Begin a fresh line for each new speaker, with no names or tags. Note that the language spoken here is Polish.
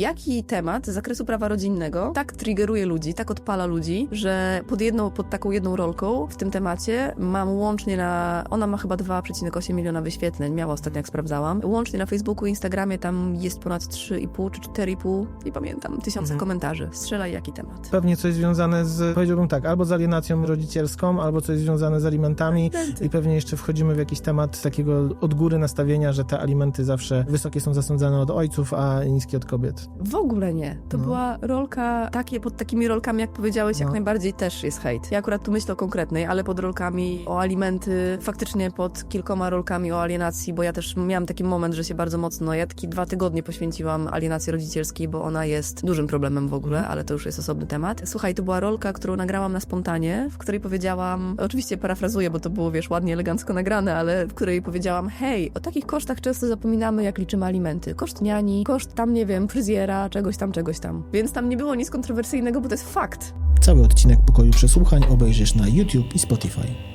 jaki temat z zakresu prawa rodzinnego tak triggeruje ludzi, tak odpala ludzi, że pod jedną, pod taką jedną rolką w tym temacie mam łącznie na, ona ma chyba 2,8 miliona wyświetleń, miała ostatnio jak sprawdzałam. Łącznie na Facebooku i Instagramie tam jest ponad 3,5 czy 4,5, nie pamiętam, tysiące
Mhm.
komentarzy. Strzelaj jaki temat.
Pewnie coś związane z, powiedziałbym tak, albo z alienacją rodzicielską, albo coś związane z alimentami i pewnie jeszcze wchodzimy w jakiś temat takiego od góry nastawienia, że te alimenty zawsze wysokie są zasądzane od ojców, a niskie od kobiet.
W ogóle nie. To
No.
była rolka, takie pod takimi rolkami, jak powiedziałeś, jak
No.
najbardziej też jest hejt. Ja akurat tu myślę o konkretnej, ale pod rolkami o alimenty, faktycznie pod kilkoma rolkami o alienacji, bo ja też miałam taki moment, że się bardzo mocno, ja taki dwa tygodnie poświęciłam alienacji rodzicielskiej, bo ona jest dużym problemem w ogóle, ale to już jest osobny temat. Słuchaj, to była rolka, którą nagrałam na spontanie, w której powiedziałam, oczywiście parafrazuję, bo to było, wiesz, ładnie, elegancko nagrane, ale w której powiedziałam, hej, o takich kosztach często zapominamy, jak liczymy alimenty. Koszt niani, koszt tam, nie wiem, fryzjera, czegoś tam, czegoś tam. Więc tam nie było nic kontrowersyjnego, bo to jest fakt.
Cały odcinek Pokoju Przesłuchań obejrzysz na YouTube i Spotify.